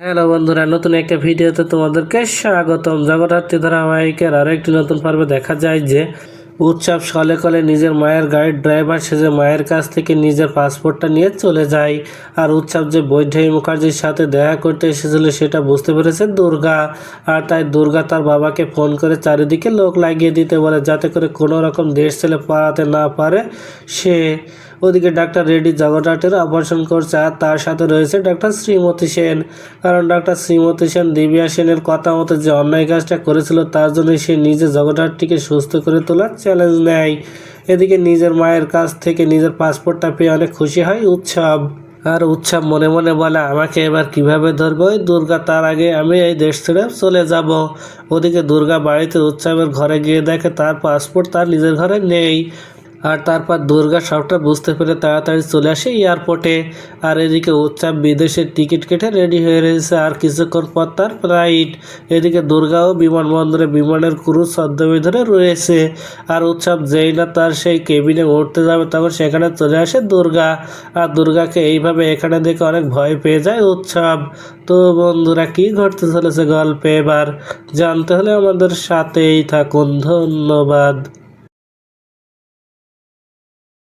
Hello বন্ধুরা, নতুন একটা ভিডিওতে তোমাদেরকে স্বাগতম। জগদ্ধাত্রী ধারাবাহিকের আরও একটি নতুন পর্বে দেখা যায় যে, উৎসব সলে কলে নিজের মায়ের গাড়ির ড্রাইভার সেজে মায়ের কাছ থেকে নিজের পাসপোর্টটা নিয়ে চলে যায়। আর উৎসব যে বৈঠাই মুখার্জির সাথে দেখা করতে এসেছিল সেটা বুঝতে পেরেছে দুর্গা। আর তাই দুর্গা তার বাবাকে ফোন করে চারিদিকে লোক লাগিয়ে দিতে বলে, যাতে করে কোনো রকম দেশ ছেলে পাড়াতে না পারে সে। ওদিকে ডাক্তার রেডি জগন্নাথের অপারেশন করছে আর তার সাথে রয়েছে ডাক্তার শ্রীমতী সেন। কারণ ডাক্তার শ্রীমতী সেন দিব্যা সেনের কথা মতো যে অন্যায় কাজটা করেছিল, তার জন্য সে নিজে জগন্নাথটিকে সুস্থ করে তোলার চ্যালেঞ্জ নেয়। এদিকে নিজের মায়ের কাছ থেকে নিজের পাসপোর্টটা পেয়ে অনেক খুশি হয় উৎসব। আর উৎসব মনে মনে বলে, আমাকে এবার কীভাবে ধরবে? ওই দুর্গা তার আগে আমি এই দেশ ছেড়ে চলে যাব। ওদিকে দুর্গা বাড়িতে উৎসবের ঘরে গিয়ে দেখে তার পাসপোর্ট তার নিজের ঘরে নেই। আর তারপর দুর্গা সবটা বুঝতে পেরে তাড়াতাড়ি চলে আসে এয়ারপোর্টে। আর এদিকে উৎসব বিদেশের টিকিট কেটে রেডি হয়ে রয়েছে আর কিছুক্ষণ পর তার ফ্লাইট। এদিকে দুর্গাও বিমানবন্দরে বিমানের ক্রু ছদ্মবে ধরে রয়েছে। আর উৎসব যেই না তার সেই কেবিনে উঠতে যাবে তখন সেখানে চলে আসে দুর্গা। আর দুর্গাকে এইভাবে এখানে দেখে অনেক ভয় পেয়ে যায় উৎসব তো বন্ধুরা, কি ঘটতে চলেছে গল্পে এবার? জানতে হলে আমাদের সাথেই থাকুন। ধন্যবাদ।